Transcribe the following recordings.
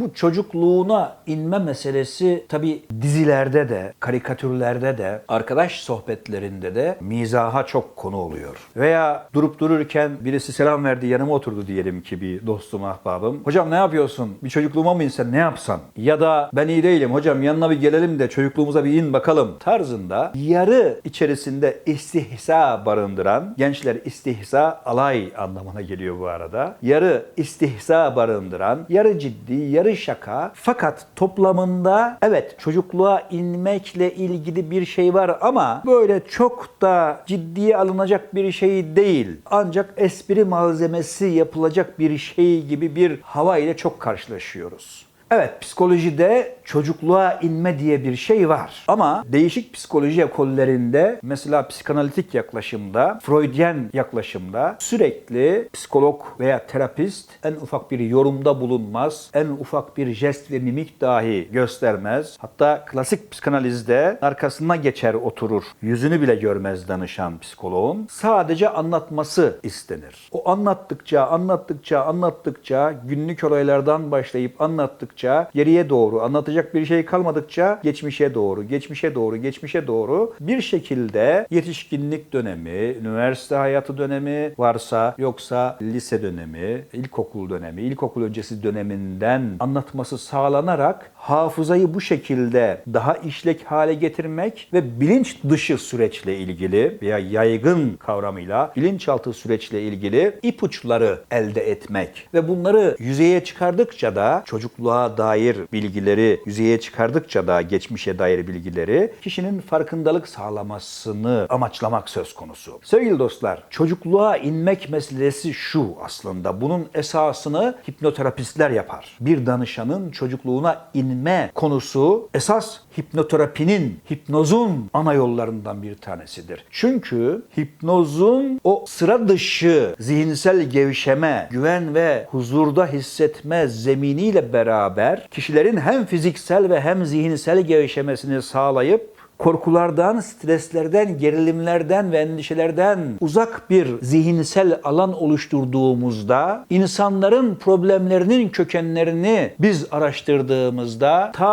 Bu çocukluğuna inme meselesi tabi dizilerde de, karikatürlerde de, arkadaş sohbetlerinde de mizaha çok konu oluyor. Veya durup dururken birisi selam verdi yanıma oturdu diyelim ki bir dostum ahbabım. Hocam ne yapıyorsun? Bir çocukluğuma mı insen ne yapsan? Ya da ben iyi değilim hocam yanına bir gelelim de çocukluğumuza bir in bakalım tarzında yarı içerisinde istihza barındıran, gençler istihza alay anlamına geliyor bu arada. Yarı istihza barındıran, yarı ciddi, yarı şaka fakat toplamında evet çocukluğa inmekle ilgili bir şey var ama böyle çok da ciddiye alınacak bir şey değil. Ancak espri malzemesi yapılacak bir şey gibi bir hava ile çok karşılaşıyoruz. Evet psikolojide çocukluğa inme diye bir şey var. Ama değişik psikoloji ekollerinde mesela psikanalitik yaklaşımda, Freudyen yaklaşımda sürekli psikolog veya terapist en ufak bir yorumda bulunmaz, en ufak bir jest ve mimik dahi göstermez. Hatta klasik psikanalizde arkasına geçer oturur, yüzünü bile görmez danışan psikoloğun. Sadece anlatması istenir. O anlattıkça, anlattıkça, anlattıkça, günlük olaylardan başlayıp anlattıkça, geriye doğru anlatacak bir şey kalmadıkça geçmişe doğru, geçmişe doğru, geçmişe doğru bir şekilde yetişkinlik dönemi, üniversite hayatı dönemi varsa yoksa lise dönemi, ilkokul dönemi, ilkokul öncesi döneminden anlatması sağlanarak hafızayı bu şekilde daha işlek hale getirmek ve bilinç dışı süreçle ilgili veya yaygın kavramıyla bilinçaltı süreçle ilgili ipuçları elde etmek ve bunları yüzeye çıkardıkça da çocukluğa dair bilgileri yüzeye çıkardıkça da geçmişe dair bilgileri kişinin farkındalık sağlamasını amaçlamak söz konusu. Sevgili dostlar, çocukluğa inmek meselesi şu aslında. Bunun esasını hipnoterapistler yapar. Bir danışanın çocukluğuna inme konusu esas hipnoterapinin, hipnozun ana yollarından bir tanesidir. Çünkü hipnozun o sıra dışı zihinsel gevşeme, güven ve huzurda hissetme zeminiyle beraber kişilerin hem fiziksel ve hem zihinsel gevşemesini sağlayıp korkulardan, streslerden, gerilimlerden ve endişelerden uzak bir zihinsel alan oluşturduğumuzda insanların problemlerinin kökenlerini biz araştırdığımızda ta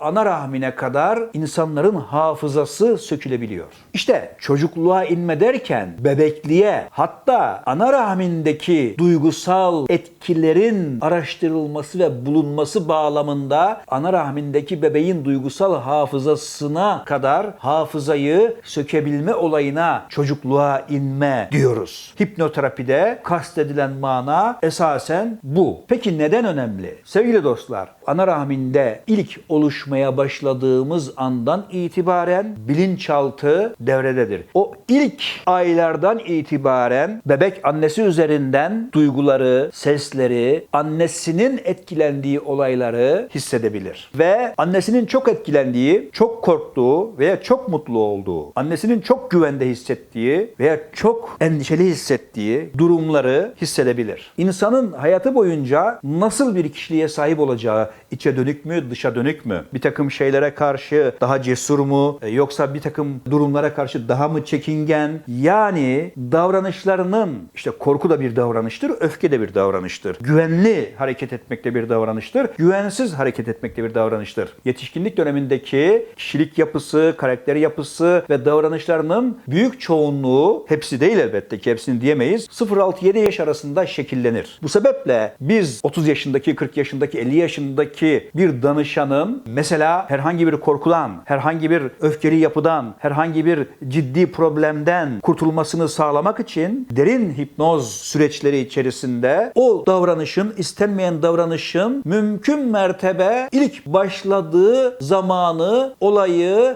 ana rahmine kadar insanların hafızası sökülebiliyor. İşte çocukluğa inme derken bebekliğe hatta ana rahmindeki duygusal etkilerin araştırılması ve bulunması bağlamında ana rahmindeki bebeğin duygusal hafızasına kadar hafızayı sökebilme olayına çocukluğa inme diyoruz. Hipnoterapide kastedilen mana esasen bu. Peki neden önemli? Sevgili dostlar, ana rahminde ilk oluşmaya başladığımız andan itibaren bilinçaltı devrededir. O ilk aylardan itibaren bebek annesi üzerinden duyguları, sesleri, annesinin etkilendiği olayları hissedebilir. Ve annesinin çok etkilendiği, çok korktuğu veya çok mutlu olduğu, annesinin çok güvende hissettiği veya çok endişeli hissettiği durumları hissedebilir. İnsanın hayatı boyunca nasıl bir kişiliğe sahip olacağı, içe dönük mü, dışa dönük mü? Bir takım şeylere karşı daha cesur mu, e, yoksa bir takım durumlara karşı daha mı çekingen? Yani davranışlarının, işte korku da bir davranıştır, öfke de bir davranıştır. Güvenli hareket etmek de bir davranıştır, güvensiz hareket etmek de bir davranıştır. Yetişkinlik dönemindeki kişilik yapısı, karakter yapısı ve davranışlarının büyük çoğunluğu, hepsi değil elbette ki hepsini diyemeyiz, 0-6-7 yaş arasında şekillenir. Bu sebeple biz 30 yaşındaki, 40 yaşındaki, 50 yaşındaki bir danışanın mesela herhangi bir korkudan, herhangi bir öfkeli yapıdan, herhangi bir ciddi problemden kurtulmasını sağlamak için derin hipnoz süreçleri içerisinde o davranışın, istenmeyen davranışın mümkün mertebe ilk başladığı zamanı, olayı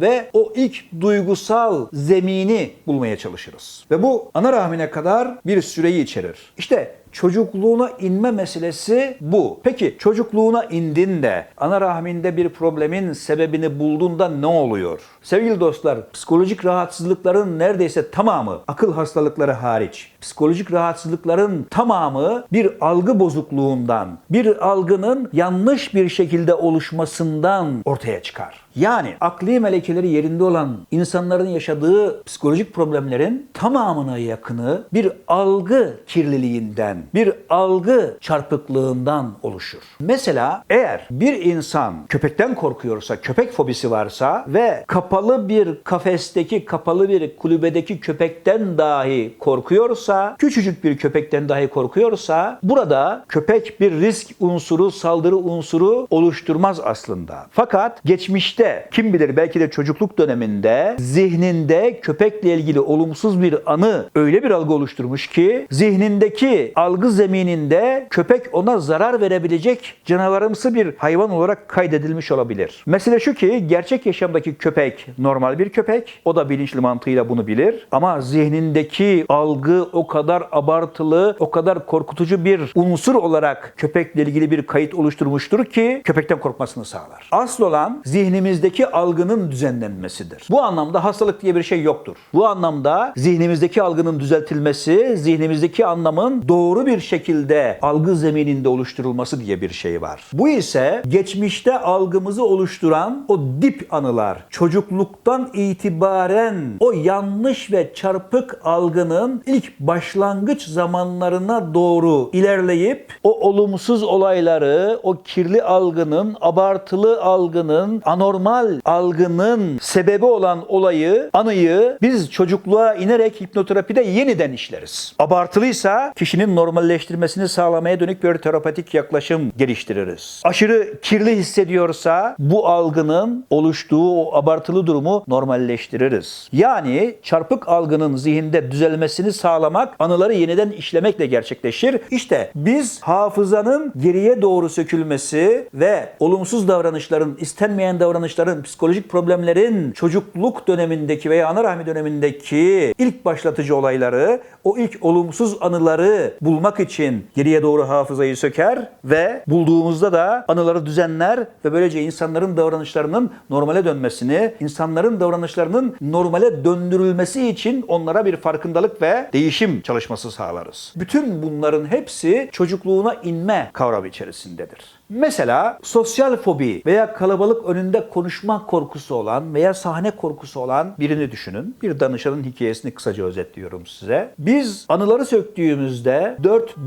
ve o ilk duygusal zemini bulmaya çalışırız. Ve bu ana rahmine kadar bir süreyi içerir. İşte çocukluğuna inme meselesi bu. Peki çocukluğuna indin de ana rahminde bir problemin sebebini bulduğunda ne oluyor? Sevgili dostlar, psikolojik rahatsızlıkların neredeyse tamamı, akıl hastalıkları hariç, psikolojik rahatsızlıkların tamamı bir algı bozukluğundan, bir algının yanlış bir şekilde oluşmasından ortaya çıkar. Yani akli melekeleri yerinde olan insanların yaşadığı psikolojik problemlerin tamamına yakını bir algı kirliliğinden, bir algı çarpıklığından oluşur. Mesela eğer bir insan köpekten korkuyorsa, köpek fobisi varsa ve kapalı bir kafesteki, kapalı bir kulübedeki köpekten dahi korkuyorsa, küçücük bir köpekten dahi korkuyorsa burada köpek bir risk unsuru, saldırı unsuru oluşturmaz aslında. Fakat geçmişte kim bilir belki de çocukluk döneminde zihninde köpekle ilgili olumsuz bir anı öyle bir algı oluşturmuş ki zihnindeki algı zemininde köpek ona zarar verebilecek canavarımsı bir hayvan olarak kaydedilmiş olabilir. Mesele şu ki gerçek yaşamdaki köpek normal bir köpek. O da bilinçli mantığıyla bunu bilir. Ama zihnindeki algı o kadar abartılı, o kadar korkutucu bir unsur olarak köpekle ilgili bir kayıt oluşturmuştur ki köpekten korkmasını sağlar. Asıl olan zihnimizdeki algının düzenlenmesidir. Bu anlamda hastalık diye bir şey yoktur. Bu anlamda zihnimizdeki algının düzeltilmesi, zihnimizdeki anlamın doğru bir şekilde algı zemininde oluşturulması diye bir şey var. Bu ise geçmişte algımızı oluşturan o dip anılar, çocukluktan itibaren o yanlış ve çarpık algının ilk başlangıç zamanlarına doğru ilerleyip o olumsuz olayları, o kirli algının, abartılı algının, anormal algının sebebi olan olayı, anıyı biz çocukluğa inerek hipnoterapide yeniden işleriz. Abartılıysa kişinin normalleştirmesini sağlamaya dönük bir terapatik yaklaşım geliştiririz. Aşırı kirli hissediyorsa bu algının oluştuğu o abartılı durumu normalleştiririz. Yani çarpık algının zihinde düzelmesini sağlamak anıları yeniden işlemekle gerçekleşir. İşte biz hafızanın geriye doğru sökülmesi ve olumsuz davranışların, istenmeyen davranışların, psikolojik problemlerin çocukluk dönemindeki veya ana rahmi dönemindeki ilk başlatıcı olayları, o ilk olumsuz anıları bulmak için geriye doğru hafızayı söker ve bulduğumuzda da anıları düzenler ve böylece insanların davranışlarının normale dönmesini, insanların davranışlarının normale döndürülmesi için onlara bir farkındalık ve değişim çalışması sağlarız. Bütün bunların hepsi çocukluğuna inme kavramı içerisindedir. Mesela sosyal fobi veya kalabalık önünde konuşma korkusu olan veya sahne korkusu olan birini düşünün. Bir danışanın hikayesini kısaca özetliyorum size. Biz anıları söktüğümüzde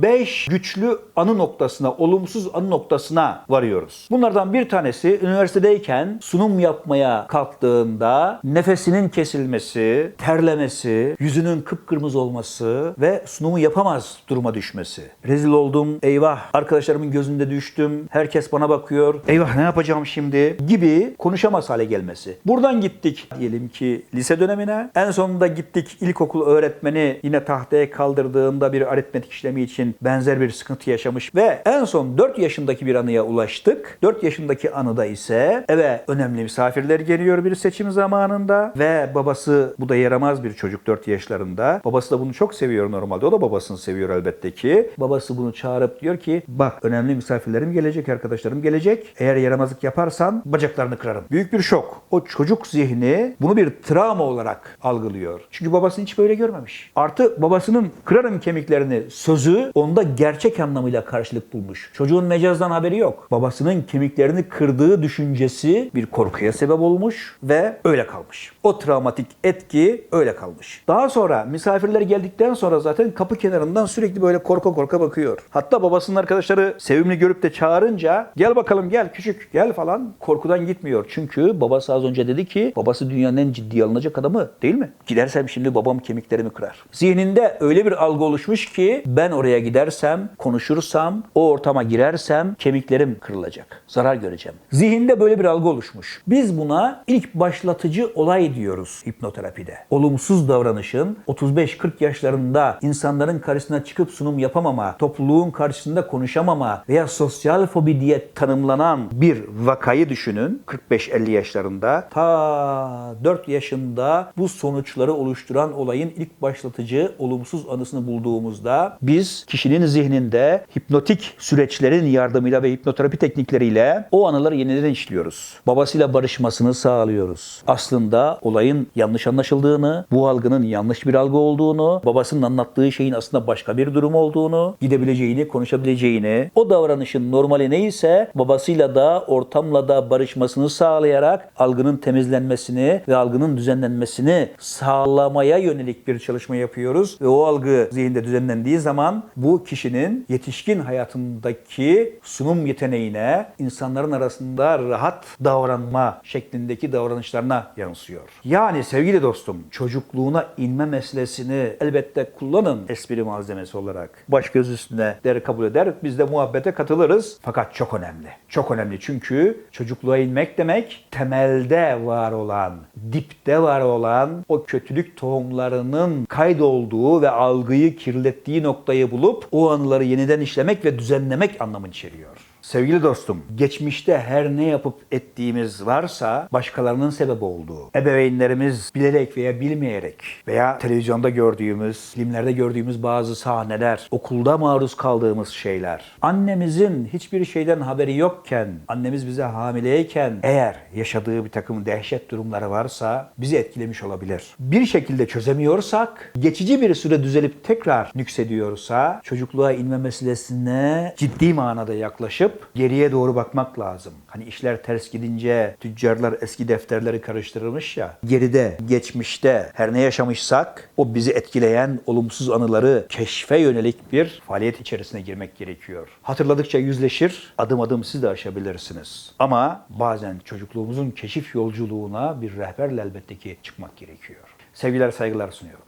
4-5 güçlü anı noktasına, olumsuz anı noktasına varıyoruz. Bunlardan bir tanesi üniversitedeyken sunum yapmaya kalktığında nefesinin kesilmesi, terlemesi, yüzünün kıpkırmızı olması ve sunumu yapamaz duruma düşmesi. Rezil oldum, eyvah arkadaşlarımın gözünde düştüm, herkes bana bakıyor, eyvah ne yapacağım şimdi gibi konuşamaz hale gelmesi. Buradan gittik diyelim ki lise dönemine. En sonunda gittik ilkokul öğretmeni yine tahtaya kaldırdığında bir aritmetik işlemi için benzer bir sıkıntı yaşamış ve en son 4 yaşındaki bir anıya ulaştık. 4 yaşındaki anıda ise eve önemli misafirler geliyor bir seçim zamanında ve babası bu da yaramaz bir çocuk 4 yaşlarında. Babası da bunu çok seviyor normalde. O da babasını seviyor elbette ki. Babası bunu çağırıp diyor ki bak önemli misafirlerim gelecek, arkadaşlarım gelecek. Eğer yaramazlık yaparsan bacaklarını kırarım. Büyük bir şok. O çocuk zihni bunu bir travma olarak algılıyor. Çünkü babasını hiç böyle görmemiş. Artı babasının kırarım kemiklerini sözü onda gerçek anlamıyla karşılık bulmuş. Çocuğun mecazdan haberi yok. Babasının kemiklerini kırdığı düşüncesi bir korkuya sebep olmuş ve öyle kalmış. O travmatik etki öyle kalmış. Daha sonra misafirler geldikten sonra zaten kapı kenarından sürekli böyle korka korka bakıyor. Hatta babasının arkadaşları sevimli görüp de çağırınca gel bakalım gel küçük gel falan korkudan gitmiyor. Çünkü babası az önce dedi ki babası dünyanın en ciddiye alınacak adamı değil mi? Gidersem şimdi babam kemiklerimi kırar. Zihninde öyle bir algı oluşmuş ki ben oraya gidersem, konuşursam, o ortama girersem kemiklerim kırılacak. Zarar göreceğim. Zihinde böyle bir algı oluşmuş. Biz buna ilk başlatıcı olay diyoruz hipnoterapide. Olumsuz davranışın 35-40 yaşlarında insanların karşısına çıkıp sunum yapamama, topluluğun karşısında konuşamama veya sosyal fobi diye tanımlanan bir vakayı düşünün. 45-50 yaşlarında ta 4 yaşında bu sonuçları oluşturan olayın ilk başlatıcı olumsuz anısını bulduğumuzda biz kişinin zihninde hipnotik süreçlerin yardımıyla ve hipnoterapi teknikleriyle o anıları yeniden işliyoruz. Babasıyla barışmasını sağlıyoruz. Aslında olayın yanlış anlaşıldığını, bu algının yanlış bir algı olduğunu, babasının anlattığı şeyin aslında başka bir durum olduğunu, gidebileceğini, konuşabileceğini, o davranışın normali neyse babasıyla da ortamla da barışmasını sağlayarak algının temizlenmesini ve algının düzenlenmesini sağlamaya yönelik bir çalışma yapıyoruz. Ve o algı zihinde düzenlendiği zaman bu kişinin yetişkin hayatındaki sunum yeteneğine, insanların arasında rahat davranma şeklindeki davranışlarına yansıyor. Yani sevgili dostum, çocukluğuna inme meselesini elbette kullanın espri malzemesi olarak. Baş göz üstüne der kabul eder. Biz de muhabbete katılırız. Fakat çok önemli. Çok önemli çünkü çocukluğa inmek demek temelde var olan, dipte var olan o kötülük tohumlarının kaydolduğu ve algıyı kirlettiği noktayı bulup o anıları yeniden işlemek ve düzenlemek anlamını içeriyor. Sevgili dostum, geçmişte her ne yapıp ettiğimiz varsa başkalarının sebep olduğu, ebeveynlerimiz bilerek veya bilmeyerek veya televizyonda gördüğümüz, filmlerde gördüğümüz bazı sahneler, okulda maruz kaldığımız şeyler, annemizin hiçbir şeyden haberi yokken, annemiz bize hamileyken eğer yaşadığı bir takım dehşet durumları varsa bizi etkilemiş olabilir. Bir şekilde çözemiyorsak, geçici bir süre düzelip tekrar nüksediyorsa çocukluğa inme meselesine ciddi manada yaklaşıp geriye doğru bakmak lazım. Hani işler ters gidince tüccarlar eski defterleri karıştırmış ya. Geride, geçmişte her ne yaşamışsak o bizi etkileyen olumsuz anıları keşfe yönelik bir faaliyet içerisine girmek gerekiyor. Hatırladıkça yüzleşir, adım adım siz de aşabilirsiniz. Ama bazen çocukluğumuzun keşif yolculuğuna bir rehberle elbette ki çıkmak gerekiyor. Sevgiler, saygılar sunuyorum.